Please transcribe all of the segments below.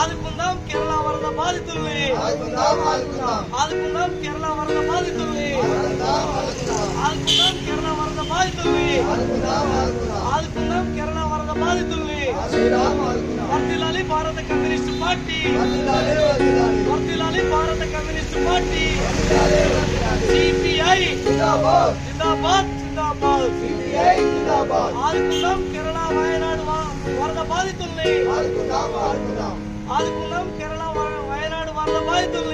அதுக்குந்தான் கேரளா வரத பாதித்துள்ளே. அதுக்குந்தான் கேரளா வரத பாதித்துள்ளே. அதுக்குந்தான் கேரளா வரத பாதித்துள்ளே. அதுக்குந்தான் கேரளா வரத பாதித்துள்ளே. வர்திலாலி பாரத கம்யூனிஸ்ட் பார்ட்டி. வர்திலாலி பாரத communist party. CPI. Zindabad zindabad CPI zindabad அதுக்குந்தான் கேரளா బాధితుల్ని ఆదుకుందాం కేరళ వయనాడు వరద బాధితుల్ని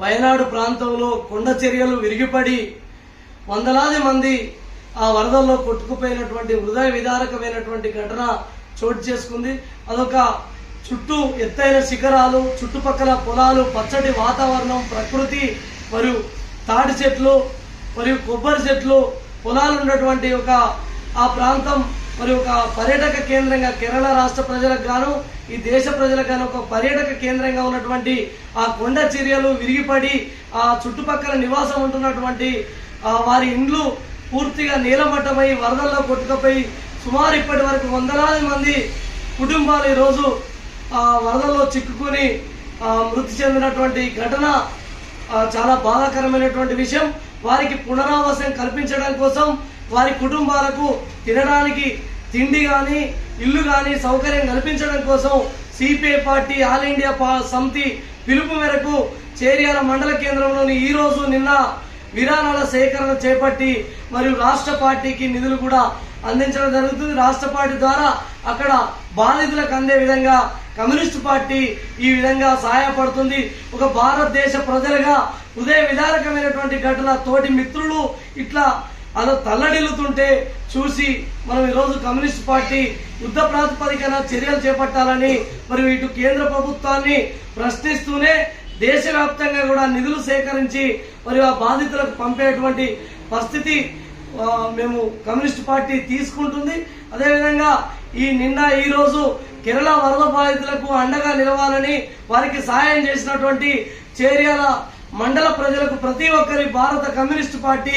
వయనాడు ప్రాంతంలో కొండ చర్యలు విరిగిపడి వందలాది మంది ఆ వరదల్లో కొట్టుకుపోయినటువంటి హృదయ విదారకమైనటువంటి ఘటన చోటు చేసుకుంది. అదొక చుట్టూ ఎత్తైన శిఖరాలు చుట్టుపక్కల పొలాలు పచ్చటి వాతావరణం ప్రకృతి మరియు తాటి చెట్లు మరియు కొబ్బరి చెట్లు పొలాలు ఉన్నటువంటి ఒక ఆ ప్రాంతం మరి ఒక పర్యాటక కేంద్రంగా కేరళ రాష్ట్ర ప్రజలకు గాను ఈ దేశ ప్రజలకు గాను ఒక పర్యాటక కేంద్రంగా ఉన్నటువంటి ఆ కొండ చర్యలు విరిగిపడి ఆ చుట్టుపక్కల నివాసం ఉంటున్నటువంటి వారి ఇండ్లు పూర్తిగా నీలమట్టమై వరదల్లో కొట్టుకుపోయి సుమారు ఇప్పటి వరకు వందలాది మంది కుటుంబాలు ఈరోజు వరదల్లో చిక్కుకొని మృతి చెందినటువంటి ఘటన చాలా బాధాకరమైనటువంటి విషయం. వారికి పునరావాసం కల్పించడం కోసం వారి కుటుంబాలకు తినడానికి తిండి కానీ ఇల్లు కానీ సౌకర్యం కల్పించడం కోసం సిపిఐ పార్టీ ఆల్ ఇండియా పా- సమితి పిలుపు మేరకు చేరియాల మండల కేంద్రంలోని ఈరోజు నిన్న విరాళాల సేకరణ చేపట్టి మరియు రాష్ట్ర పార్టీకి నిధులు కూడా అందించడం జరుగుతుంది. రాష్ట్ర పార్టీ ద్వారా అక్కడ బాధితులకు అందే విధంగా కమ్యూనిస్ట్ పార్టీ ఈ విధంగా సహాయపడుతుంది. ఒక భారతదేశ ప్రజలుగా ఉదయ విధారకమైనటువంటి ఘటన తోటి మిత్రులు ఇట్లా అలా తల్లడిల్లుతుంటే చూసి మనం ఈరోజు కమ్యూనిస్ట్ పార్టీ యుద్ధ ప్రాతిపదికన చర్యలు చేపట్టాలని మరియు ఇటు కేంద్ర ప్రభుత్వాన్ని ప్రశ్నిస్తూనే దేశవ్యాప్తంగా కూడా నిధులు సేకరించి మరియు ఆ బాధితులకు పంపేటువంటి పరిస్థితి మేము కమ్యూనిస్ట్ పార్టీ తీసుకుంటుంది. అదేవిధంగా ఈ నిన్న ఈ రోజు కేరళ వరద బాధితులకు అండగా నిలవాలని వారికి సహాయం చేసినటువంటి చేర్యాల మండల ప్రజలకు ప్రతి ఒక్కరి భారత communist party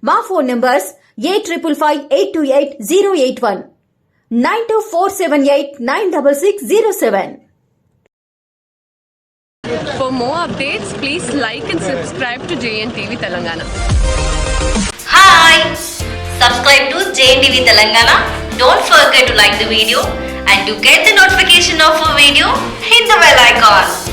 My phone numbers 8558288081 For more updates, please like and subscribe to JNTV Telangana. Hi! Subscribe to JNTV Telangana. Don't forget to like the video and to get the notification of a video, hit the bell icon.